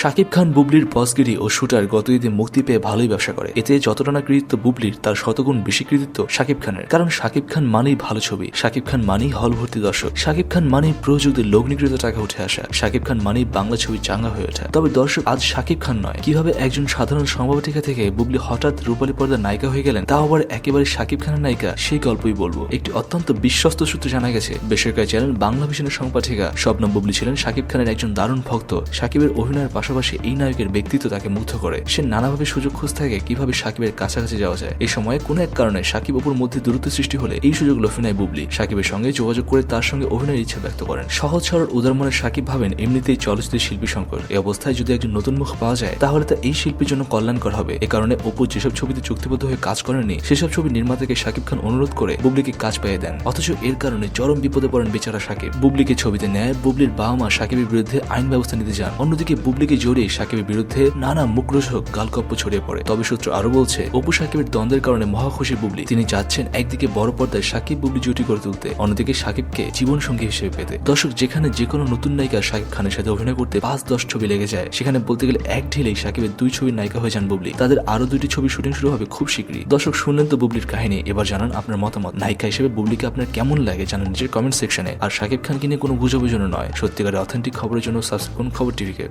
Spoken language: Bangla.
শাকিব খান বুবলির বসগিরি ও শুটার গত ঈদে মুক্তি পেয়ে ভালোই ব্যবসা করে। এতে যতটা না কৃতিত্ব বুবলির, তার শতগুণ বেশি কৃতিত্ব শাকিব খানের। কারণ শাকিব খান মানেই ভালো ছবি শাকিব খান মানেই হল ভর্তি দর্শক শাকিব খান মানেই প্রযুক্তির লগ্নিকৃত টাকা উঠে আসা শাকিব খান মানেই বাংলা ছবি চাঙ্গা হয়ে ওঠা। তবে দর্শক, আজ শাকিব খান নয়। কীভাবে একজন সাধারণ সম্ভাবটিকা থেকে বুবলি হঠাৎ রূপালী পর্দার নায়িকা হয়ে গেলেন, তাও আবার একেবারে শাকিব খানের নায়িকা, সেই গল্পই বলব। একটি অত্যন্ত বিশ্বস্ত সূত্রে জানা গেছে, বেসরকারি চ্যানেল বাংলা ভিশনের সংপাঠিকা স্বপ্ন বুবলি ছিলেন শাকিব খানের একজন দারুণ ভক্ত শাকিবের অভিনয়ের পাশাপাশি এই নায়কের ব্যক্তিত্ব তাকে মুগ্ধ করে। সে নানাভাবে সুযোগ খুঁজ থাকে কীভাবে শাকিবের কাছাকাছি যাওয়া যায়। এই সময়ে কোনো এক কারণে শাকিব অপুর মধ্যে দূরত্ব সৃষ্টি হলে এই সুযোগ লক্ষ্য নেয় বুবলি। শাকিবের সঙ্গে যোগাযোগ করে তার সঙ্গে অভিনয়ের ইচ্ছা ব্যক্ত করেন। সহজ সরল উদারমনের শাকিব ভাবেন, এমনিতেই চলচ্চিত্রের শিল্পী সংকট এই অবস্থায় যদি একজন নতুন মুখ পাওয়া যায়, তাহলে তা এই শিল্পীর জন্য কল্যাণকর হবে। এ কারণে অপু যেসব ছবিতে চুক্তিবদ্ধ হয়ে কাজ করেননি, সেসব ছবি নির্মাতাকে শাকিব খান অনুরোধ করে বুবলিকে কাজ পেয়ে দেন। অথচ এর কারণে চরম বিপদে পড়েন বেচারা শাকিব বুবলিকে ছবিতে নেয়, বুবলির বাবা মা শাকিবের বিরুদ্ধে আইন ব্যবস্থা নিতে যান। অন্যদিকে বুবলিকে জড়িয়ে শাকিবের বিরুদ্ধে নানা মুখরোচক গালকপ্প ছড়িয়ে পড়ে। তবে সূত্র আরও বলছে, অপু শাকিবের দ্বন্দ্বের কারণে মহা খুশি বুবলি, তিনি যাচ্ছেন একদিকে বড় পর্দায় সাকিব বুবলি জুটি করে তুলতে, অন্যদিকে শাকিবকে জীবন সঙ্গী হিসেবে পেতে। দর্শক, যেখানে যে কোনো নতুন নায়িকা শাকিব খানের সাথে অভিনয় করতে পাঁচ দশ ছবি লেগে যায়, সেখানে বলতে গেলে এক ঢিলেই শাকিবের দুই ছবির নায়িকা হয়ে যান বুবলি। তাদের আরও দুইটি ছবি শুটিং শুরু হবে খুব শীঘ্রই। দর্শক, শুনলেন তো বুবলির কাহিনী, এবার জানান আপনার মতামত। নায়িকা হিসেবে বুবলিকে আপনার কেমন লাগে জানান নিজের কমেন্ট সেকশনে। আর শাকিব খানকে নিয়ে কোনো গুজবের জন্য নয়। সত্যিকারের অথেন্টিক খবরের জন্য সাবস্ক্রাইব করুন খবর টিভিকে।